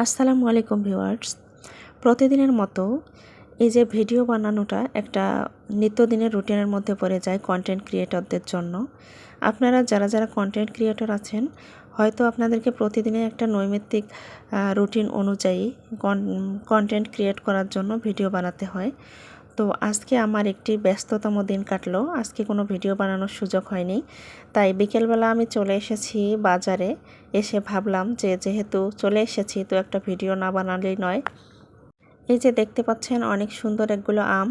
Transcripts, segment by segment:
আসসালামু আলাইকুম ভিউয়ার্স। প্রতিদিনের মতো এই যে ভিডিও বানানোটা একটা নিত্যদিনের রুটিনের মধ্যে পড়ে যায় কন্টেন্ট ক্রিয়েটরদের জন্য। আপনারা যারা যারা কন্টেন্ট ক্রিয়েটর আছেন, হয়তো আপনাদেরকে প্রতিদিনে একটা নৈমিত্তিক রুটিন অনুযায়ী কন্টেন্ট ক্রিয়েট করার জন্য ভিডিও বানাতে হয়। তো আজকে আমার একটি ব্যস্ততম দিন কাটলো। আজকে কোনো ভিডিও বানানোর সুযোগ হয়নি। তাই বিকেলবেলা আমি চলে এসেছি বাজারে। এসে ভাবলাম যে যেহেতু চলে এসেছি, তো একটা ভিডিও না বানালেই নয়। এই যে দেখতে পাচ্ছেন, অনেক সুন্দর একগুলো আম।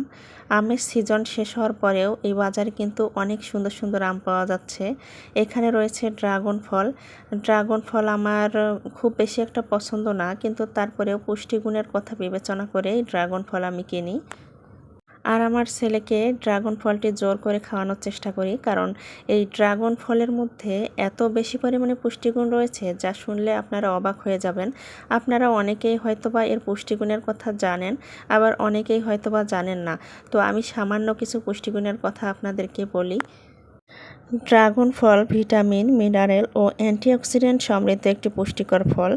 আমের সিজন শেষ হওয়ার পরেও এই বাজারে কিন্তু অনেক সুন্দর সুন্দর আম পাওয়া যাচ্ছে। এখানে রয়েছে ড্রাগন ফল। ড্রাগন ফল আমার খুব বেশি একটা পছন্দ না, কিন্তু তারপরেও পুষ্টিগুণের কথা বিবেচনা করে ড্রাগন ফল আমি কিনি। আর আমার ছেলেকে ড্রাগন ফলটি জোর করে খাওয়ানোর চেষ্টা করি, কারণ এই ড্রাগন ফলের মধ্যে এত বেশি পরিমাণে পুষ্টিগুণ রয়েছে যা শুনলে আপনারা অবাক হয়ে যাবেন। আপনারা অনেকেই হয়তোবা এর পুষ্টিগুণের কথা জানেন, আবার অনেকেই হয়তোবা জানেন না। তো আমি সামান্য কিছু পুষ্টিগুণের কথা আপনাদেরকে বলি। ড্রাগন ফল ভিটামিন, মিনারেল ও অ্যান্টিঅক্সিডেন্ট সমৃদ্ধ একটি পুষ্টিকর ফল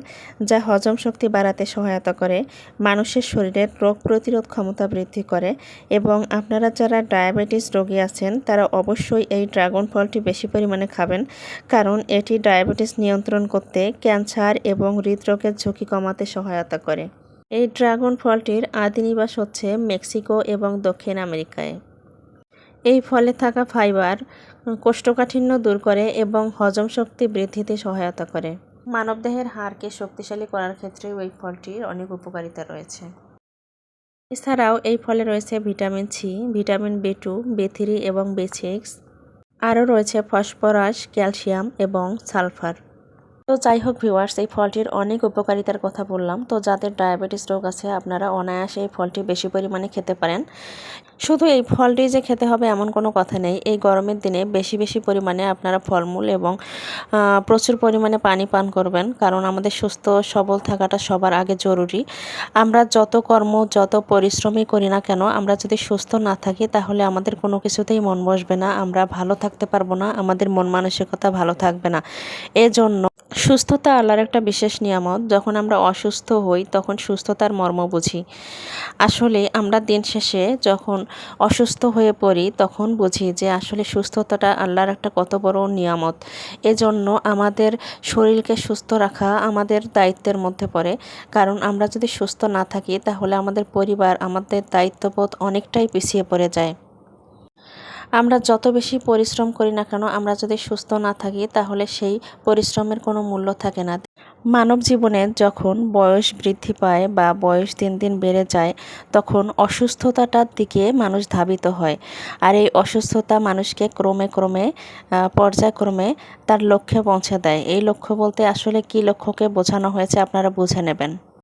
যা হজম শক্তি বাড়াতে সহায়তা করে, মানুষের শরীরের রোগ প্রতিরোধ ক্ষমতা বৃদ্ধি করে এবং আপনারা যারা ডায়াবেটিস রোগী আছেন, তারা অবশ্যই এই ড্রাগন ফলটি বেশি পরিমাণে খাবেন কারণ এটি ডায়াবেটিস নিয়ন্ত্রণ করতে ক্যান্সার এবং হৃদরোগের ঝুঁকি কমাতে সহায়তা করে। এই ড্রাগন ফলটির আদি নিবাস হচ্ছে মেক্সিকো এবং দক্ষিণ আমেরিকায়। এই ফলে থাকা ফাইবার কোষ্ঠকাঠিন্য দূর করে এবং হজম শক্তি বৃদ্ধিতে সহায়তা করে। মানবদেহের হাড়কে শক্তিশালী করার ক্ষেত্রে এই ফলটির অনেক উপকারিতা রয়েছে। এছাড়াও এই ফলে রয়েছে vitamin C, vitamin B two, B three এবং বি সিক্স। আরও রয়েছে ফসফরাস, ক্যালসিয়াম এবং সালফার। তো যাই হোক ভিউয়ার্স, এই ফলটির অনেক উপকারিতার কথা বললাম। তো যাদের ডায়াবেটিস রোগ আছে, আপনারা অনায়াসে এই ফলটি বেশি পরিমাণে খেতে পারেন। শুধু এই ফলটি যে খেতে হবে এমন কোনো কথা নেই। এই গরমের দিনে বেশি বেশি পরিমাণে আপনারা ফলমূল এবং প্রচুর পরিমাণে পানি পান করবেন, কারণ আমাদের সুস্থ সবল থাকাটা সবার আগে জরুরি। আমরা যত কর্ম, যত পরিশ্রমই করি না কেন, আমরা যদি সুস্থ না থাকি তাহলে আমাদের কোনো কিছুতেই মন বসবে না, আমরা ভালো থাকতে পারব না, আমাদের মন মানসিকতা ভালো থাকবে না। এজন্য সুস্থতা আল্লাহর একটা বিশেষ নিয়ামত, যখন আমরা অসুস্থ হই তখন সুস্থতার মর্ম বুঝি। আসলে আমরা দিন শেষে যখন অসুস্থ হয়ে পড়ি, তখন বুঝি যে আসলে সুস্থতাটা আল্লাহর একটা কত বড় নিয়ামত। এজন্য আমাদের শরীরকে সুস্থ রাখা আমাদের দায়িত্বের মধ্যে পড়ে। কারণ আমরা যদি সুস্থ না থাকি, তাহলে আমাদের পরিবার, আমাদের দায়িত্ববোধ অনেকটাই পিছিয়ে পড়ে যায়। আমরা যত বেশি পরিশ্রম করি না কেন, আমরা যদি সুস্থ না থাকি, তাহলে সেই পরিশ্রমের কোনো মূল্য থাকে না। মানব জীবনে যখন বয়স বৃদ্ধি পায় বা বয়স দিন দিন বেড়ে যায়, তখন অসুস্থতাটার দিকে মানুষ ধাবিত হয়। আর এই অসুস্থতা মানুষকে ক্রমে ক্রমে পর্যায়ক্রমে তার লক্ষ্যে পৌঁছে দেয়। এই লক্ষ্য বলতে আসলে কি লক্ষ্যকে বোঝানো হয়েছে আপনারা বুঝে নেবেন।